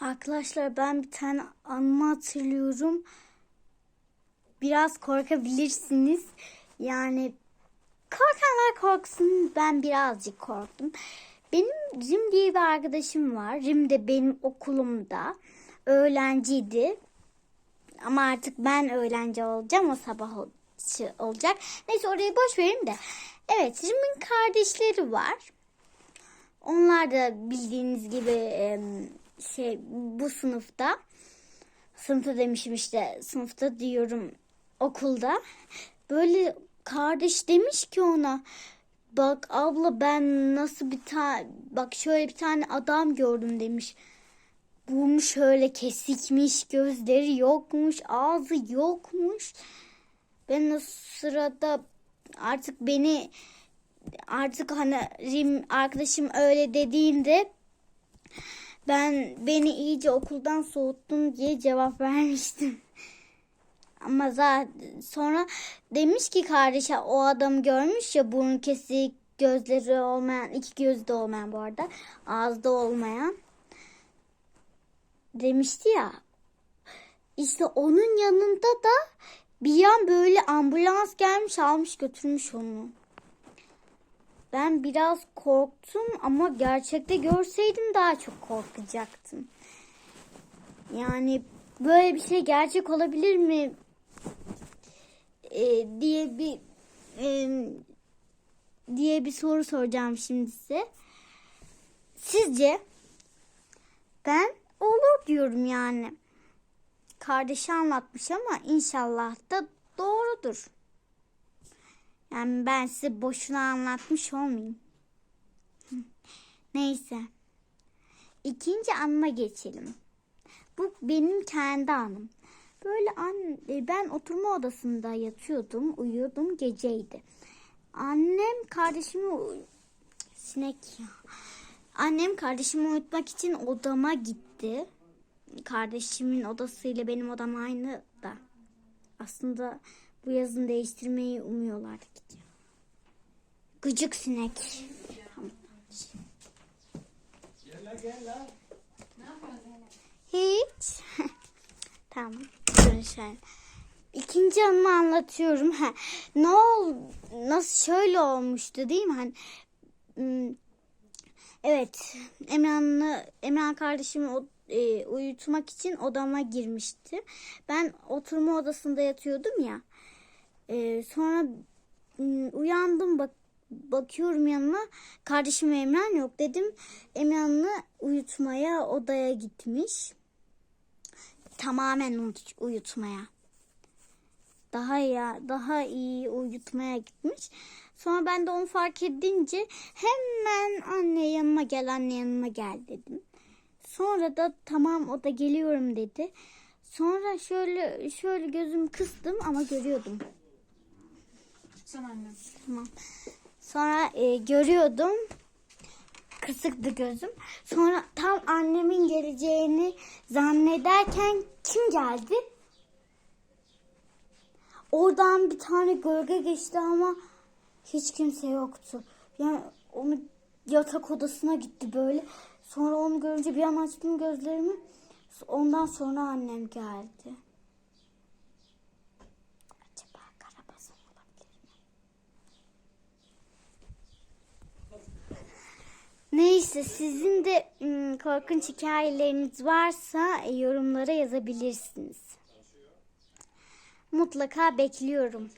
Arkadaşlar ben bir tane anımı hatırlıyorum. Biraz korkabilirsiniz. Yani korkanlar korksun. Ben birazcık korktum. Benim Rim diye bir arkadaşım var. Rim de benim okulumda. Öğrenciydi. Ama artık ben öğrenci olacağım. O sabah ol- olacak. Neyse orayı boş verin de. Evet Rim'in kardeşleri var. Onlar da bildiğiniz gibi şey bu sınıfta sınıfta demişim işte sınıfta diyorum okulda böyle kardeş demiş ki ona bak abla ben nasıl bir tane bak şöyle bir tane adam gördüm demiş. Burnu şöyle kesikmiş, gözleri yokmuş, ağzı yokmuş. Ben o sırada artık beni artık hani arkadaşım öyle dediğinde ben beni iyice okuldan soğuttun diye cevap vermiştim. Ama zaten sonra demiş ki kardeşe o adamı görmüş ya burun kesik, gözleri olmayan, iki gözü de olmayan bu arada, ağızda olmayan. Demişti ya. İşte onun yanında da bir an böyle ambulans gelmiş almış götürmüş onu. Ben biraz korktum ama gerçekte görseydim daha çok korkacaktım. Yani böyle bir şey gerçek olabilir mi Ee, diye bir e, diye bir soru soracağım şimdi size. Sizce ben olur diyorum yani. Kardeşi anlatmış ama inşallah da doğrudur. Yani ben size boşuna anlatmış olmayayım. Neyse. İkinci anıma geçelim. Bu benim kendi anım. Böyle an, e, ben oturma odasında yatıyordum, uyuyordum, geceydi. Annem kardeşimi sinek ya. Annem kardeşimi uyutmak için odama gitti. Kardeşimin odasıyla benim odam aynı da. Aslında bu yazın değiştirmeyi umuyorlardı gidiyor. Gıcık sinek. Hiç. tamam. Şöyle. İkinci anımı anlatıyorum. Ha, ne ol nasıl şöyle olmuştu değil mi? Hani hmm, Evet, Emran'ı Emran kardeşimi o- e, uyutmak için odama girmişti. Ben oturma odasında yatıyordum ya. E, sonra m, uyandım bak bakıyorum yanına kardeşim Emran yok dedim. Emran'ı uyutmaya odaya gitmiş. Tamamen uyut- uyutmaya. Daha ya daha iyi uyutmaya gitmiş. Sonra ben de onu fark edince hemen anne yanıma gel anne yanıma gel dedim. Sonra da tamam o da geliyorum dedi. Sonra şöyle şöyle gözümü kıstım ama görüyordum. Sen annem. Tamam. Sonra e, görüyordum. Kısıktı gözüm. Sonra tam annemin geleceğini zannederken kim geldi? Oradan bir tane gölge geçti ama hiç kimse yoktu. Yani onu yatak odasına gitti böyle. Sonra onu görünce bir an açtım gözlerimi. Ondan sonra annem geldi. Acaba Karabasan olabilir mi? Neyse sizin de korkunç hikayeleriniz varsa e, yorumlara yazabilirsiniz. Mutlaka bekliyorum.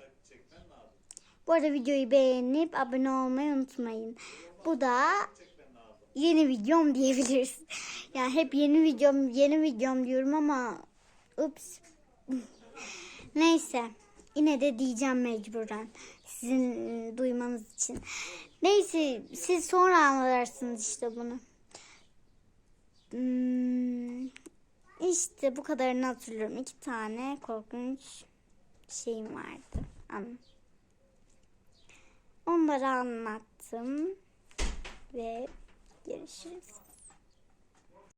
Bu arada videoyu beğenip abone olmayı unutmayın. Bu da yeni videom diyebiliriz. Yani hep yeni videom, yeni videom diyorum ama ups. Neyse. Yine de diyeceğim mecburen. Sizin e, duymanız için. Neyse siz sonra anlarsınız işte bunu. Hmm, işte bu kadarını hatırlıyorum. İki tane korkunç şeyim vardı. Anladım. Onları anlattım ve görüşürüz.